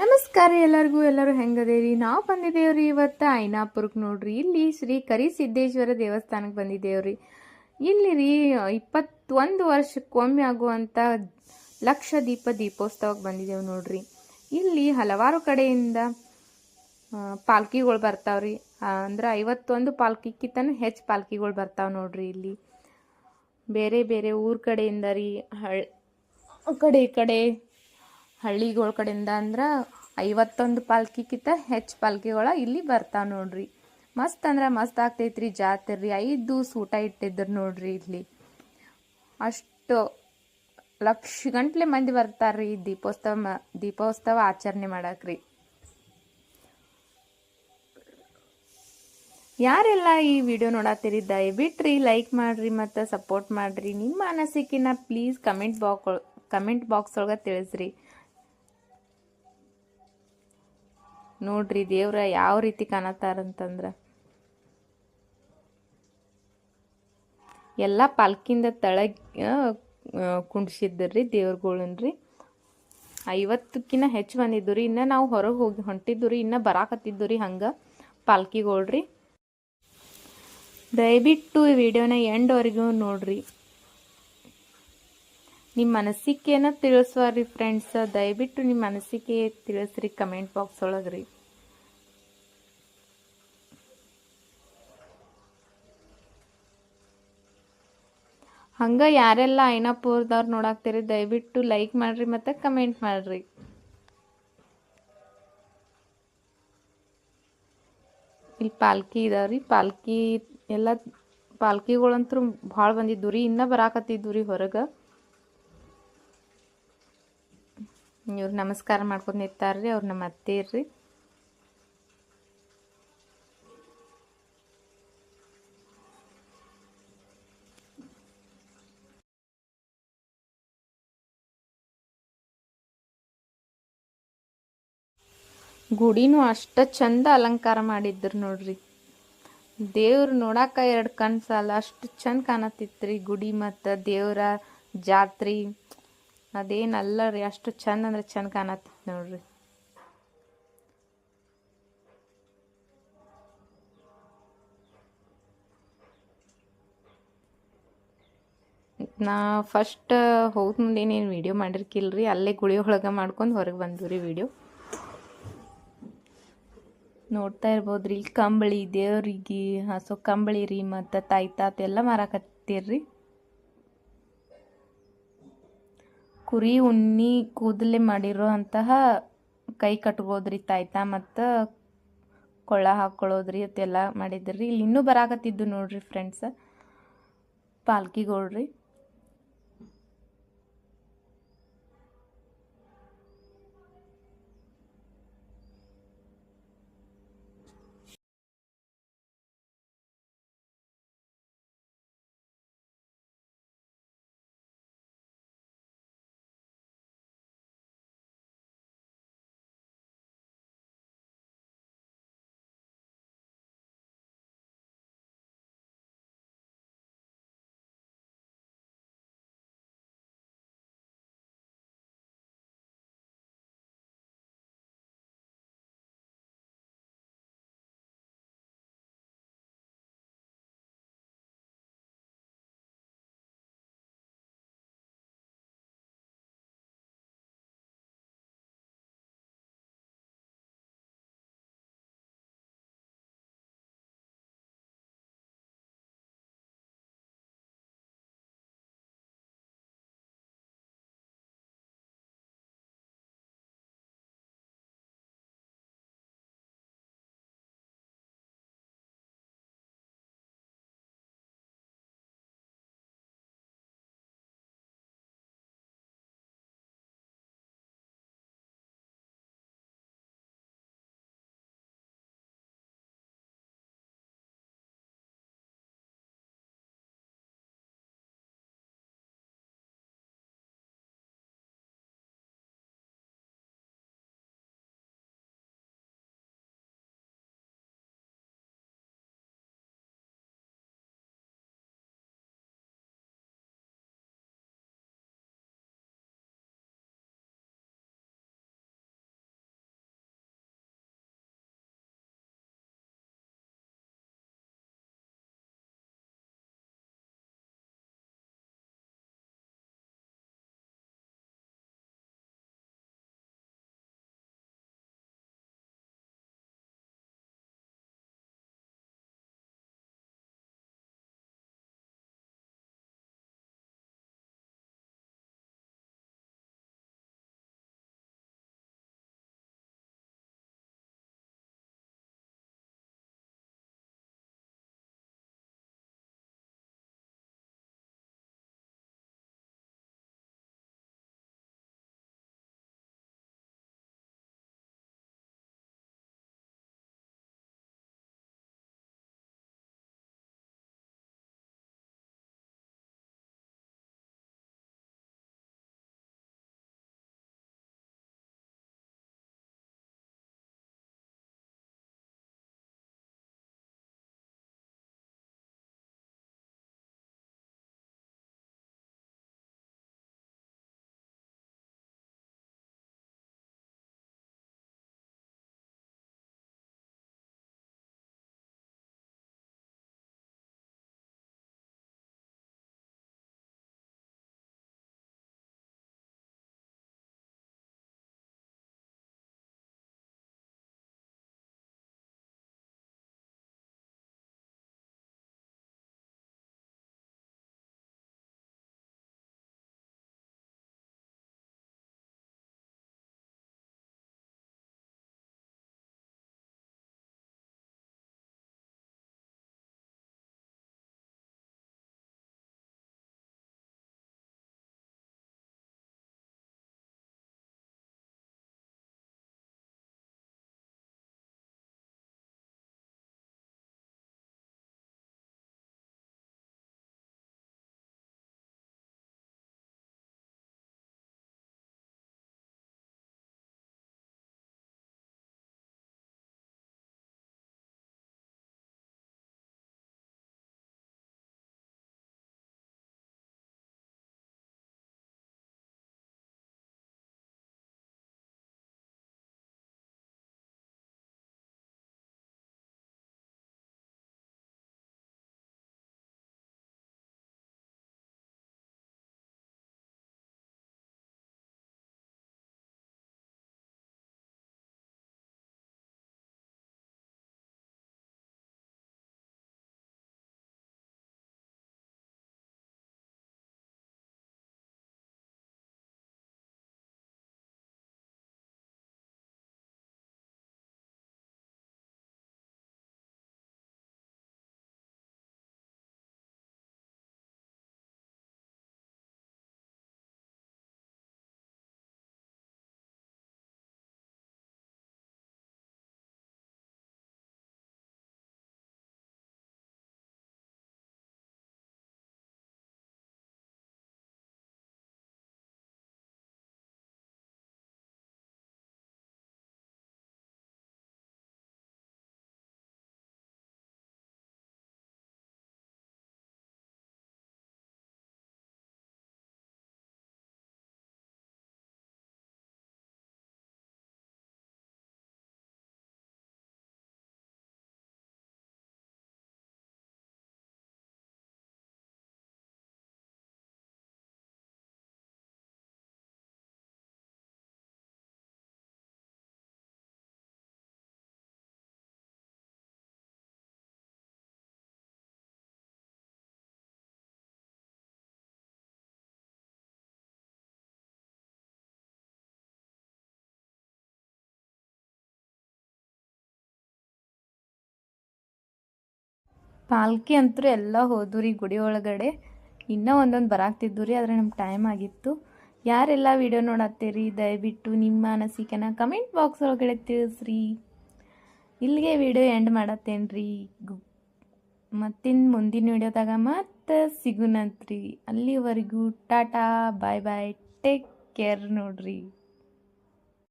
ನಮಸ್ಕಾರ ಎಲ್ಲರಿಗೂ, ಎಲ್ಲರೂ ಹೆಂಗದೇರಿ? ನಾವು ಬಂದಿದ್ದೇವ್ರಿ ಇವತ್ತು ಐನಾಪುರಕ್ಕೆ ನೋಡ್ರಿ. ಇಲ್ಲಿ ಶ್ರೀ ಕರಿಸಿದ್ದೇಶ್ವರ ದೇವಸ್ಥಾನಕ್ಕೆ ಬಂದಿದ್ದೇವ್ರಿ ಇಲ್ಲಿ ರೀ ಇಪ್ಪತ್ತೊಂದು ವರ್ಷಕ್ಕೊಮ್ಮೆ ಆಗುವಂಥ ಲಕ್ಷ ದೀಪ ದೀಪೋತ್ಸವಕ್ಕೆ ಬಂದಿದ್ದೇವೆ ನೋಡ್ರಿ. ಇಲ್ಲಿ ಹಲವಾರು ಕಡೆಯಿಂದ ಪಾಲ್ಕಿಗಳು ಬರ್ತಾವ್ರಿ. ಅಂದ್ರೆ ಐವತ್ತೊಂದು ಪಾಲ್ಕಿಕ್ಕಿಂತನೂ ಹೆಚ್ಚು ಪಾಲ್ಕಿಗಳು ಬರ್ತಾವೆ ನೋಡ್ರಿ ಇಲ್ಲಿ. ಬೇರೆ ಬೇರೆ ಊರ ಕಡೆಯಿಂದ ರೀ, ಹಳ್, ಕಡೆ ಕಡೆ ಹಳ್ಳಿಗಳ ಕಡೆಯಿಂದ ಅಂದ್ರೆ ಐವತ್ತೊಂದು ಪಾಲ್ಕಿಕ್ಕಿಂತ ಹೆಚ್ಚು ಪಾಲ್ಕಿಗಳ ಇಲ್ಲಿ ಬರ್ತಾವ ನೋಡ್ರಿ. ಮಸ್ತ್ ಅಂದ್ರೆ ಮಸ್ತ್ ಆಗ್ತೈತ್ರಿ ಜಾತ್ರೆ ಐದು ಊಟ ಇಟ್ಟಿದ್ರು ನೋಡ್ರಿ ಇಲ್ಲಿ. ಅಷ್ಟು ಲಕ್ಷ ಗಂಟ್ಲೆ ಮಂದಿ ಬರ್ತಾರ್ರಿ ದೀಪೋತ್ಸವ ದೀಪೋತ್ಸವ ಆಚರಣೆ ಮಾಡಕ್ರಿ ಯಾರೆಲ್ಲ ಈ ವಿಡಿಯೋ ನೋಡತ್ತೀರಿ ದಯವಿಟ್ಟು ಲೈಕ್ ಮಾಡ್ರಿ ಮತ್ತು ಸಪೋರ್ಟ್ ಮಾಡ್ರಿ. ನಿಮ್ಮ ಅನಿಸಿಕೆನ please comment box comment box ಒಳಗೆ ತಿಳಿಸ್ರಿ. ನೋಡ್ರಿ ದೇವ್ರ ಯಾವ ರೀತಿ ಕಾಣತ್ತಾರಂತಂದ್ರ. ಎಲ್ಲ ಪಾಲ್ಕಿಂದ ತಳಗ್ ಕುಂಡ್ಸಿದ್ರಿ ದೇವ್ರಗಳನ್ರಿ. ಐವತ್ತಕ್ಕಿಂತ ಹೆಚ್ಚು ಬಂದಿದ್ದು ರೀ ಇನ್ನು ನಾವು ಹೊರಗೆ ಹೋಗಿ ಹೊಂಟಿದ್ದು ರೀ ಇನ್ನು ಬರಾಕತ್ತಿದ್ದು ರೀ ಹಂಗೆ ಪಾಲ್ಕಿಗಳ್ರಿ. ದಯವಿಟ್ಟು ಈ ವಿಡಿಯೋನ ಎಂಡ್ವರೆಗೂ ನೋಡ್ರಿ. ನಿಮ್ಮ ಮನಸ್ಸಿಕೆನ ತಿಳಿಸ್ವಾರಿ ಫ್ರೆಂಡ್ಸ್ ದಯವಿಟ್ಟು ನಿಮ್ಮ ಮನಸ್ಸಿಗೆ ತಿಳಿಸ್ರಿ ಕಮೆಂಟ್ ಬಾಕ್ಸ್ ಒಳಗೆ ರೀ ಹಂಗೆ ಯಾರೆಲ್ಲ ಐನಾಪುರದವ್ರು ನೋಡಾಕ್ತೀರಿ, ದಯವಿಟ್ಟು ಲೈಕ್ ಮಾಡ್ರಿ ಮತ್ತು ಕಮೆಂಟ್ ಮಾಡ್ರಿ. ಇಲ್ಲಿ ಪಾಲ್ಕಿ ಇದಾವ್ರಿ, ಪಾಲ್ಕಿ ಎಲ್ಲ ಪಾಲ್ಕಿಗಳಂತೂ ಭಾಳ ಬಂದಿದ್ದು ರೀ ಇನ್ನೂ ಬರಾಕತ್ತಿದ್ದು ರೀ ಹೊರಗೆ. ಇವ್ರು ನಮಸ್ಕಾರ ಮಾಡ್ಕೊಂಡು ನಿಂತಾರ್ರಿ, ಅವ್ರು ನಮ್ಮ ಅತ್ತೆ ರೀ ಗುಡಿನೂ ಅಷ್ಟ ಚಂದ ಅಲಂಕಾರ ಮಾಡಿದ್ರು ನೋಡ್ರಿ. ದೇವ್ರು ನೋಡಾಕ ಎರಡು ಕಣ್ ಸಾಲ, ಅಷ್ಟು ಚಂದ ಕಾಣತಿತ್ರಿ ಗುಡಿ ಮತ್ತು ದೇವ್ರ ಜಾತ್ರೆ. ಅದೇನಲ್ಲ ರೀ, ಅಷ್ಟು ಚಂದ ಅಂದ್ರೆ ಚಂದ ಕಾಣತ್ತಿತ್ತು ನೋಡ್ರಿ. ನಾ ಫಸ್ಟ್ ಹೋದ ಮುಂದೆ ಏನೇನು ವಿಡಿಯೋ ಮಾಡಿರ್ಕಿಲ್ರಿ, ಅಲ್ಲೇ ಗುಳಿ ಒಳಗೆ ಮಾಡ್ಕೊಂಡು ಹೊರಗೆ ಬಂದ್ವಿ ರೀ ವಿಡಿಯೋ ನೋಡ್ತಾ ಇರ್ಬೋದ್ರಿ, ಇಲ್ಲಿ ಕಂಬಳಿ, ದೇವ್ರಿಗೆ, ಹಸು ಕಂಬಳಿ ರೀ, ಮತ್ತು ತಾಯ್ತಾತ ಎಲ್ಲ ಮಾರಾಕತ್ತೀರ್ರಿ. ಕುರಿ, ಉಣ್ಣಿ ಕೂದಲೇ ಮಾಡಿರೋ ಅಂತಹ ಕೈ ಕಟ್ಬೋದ್ರಿ ತಾಯ್ತ ಮತ್ತು ಕೊಳ್ಳ ಹಾಕ್ಕೊಳ್ಳೋದ್ರಿ ಅದೆಲ್ಲ ಮಾಡಿದ್ರಿ. ಇಲ್ಲಿ ಇನ್ನೂ ಬರಾಕತ್ತಿದ್ದು ನೋಡ್ರಿ ಫ್ರೆಂಡ್ಸ್ ಪಾಲ್ಕಿಗಳ್ರಿ. ಪಾಲ್ಕಿ ಅಂತೂ ಎಲ್ಲ ಹೋದ್ವು ರೀ ಗುಡಿ ಒಳಗಡೆ. ಇನ್ನೂ ಒಂದೊಂದು ಬರಾಕ್ತಿದ್ವು ರೀ, ಆದರೆ ನಮ್ಗೆ ಟೈಮ್ ಆಗಿತ್ತು. ಯಾರೆಲ್ಲ ವಿಡಿಯೋ ನೋಡತ್ತೀರಿ? ದಯವಿಟ್ಟು ನಿಮ್ಮ ಅನಿಸಿಕೆನ ಕಮೆಂಟ್ ಬಾಕ್ಸ್ ಒಳಗಡೆ ತಿಳಿಸ್ರಿ. ಇಲ್ಲಿಗೆ ವಿಡಿಯೋ ಎಂಡ್ ಮಾಡತ್ತೇನೆ ರೀ. ಮತ್ತಿನ್ ಮುಂದಿನ ವಿಡಿಯೋದಾಗ ಮತ್ತೆ ಸಿಗುನಂತ್ರಿ. ಅಲ್ಲಿವರೆಗೂ Tata bye bye take care ನೋಡ್ರಿ.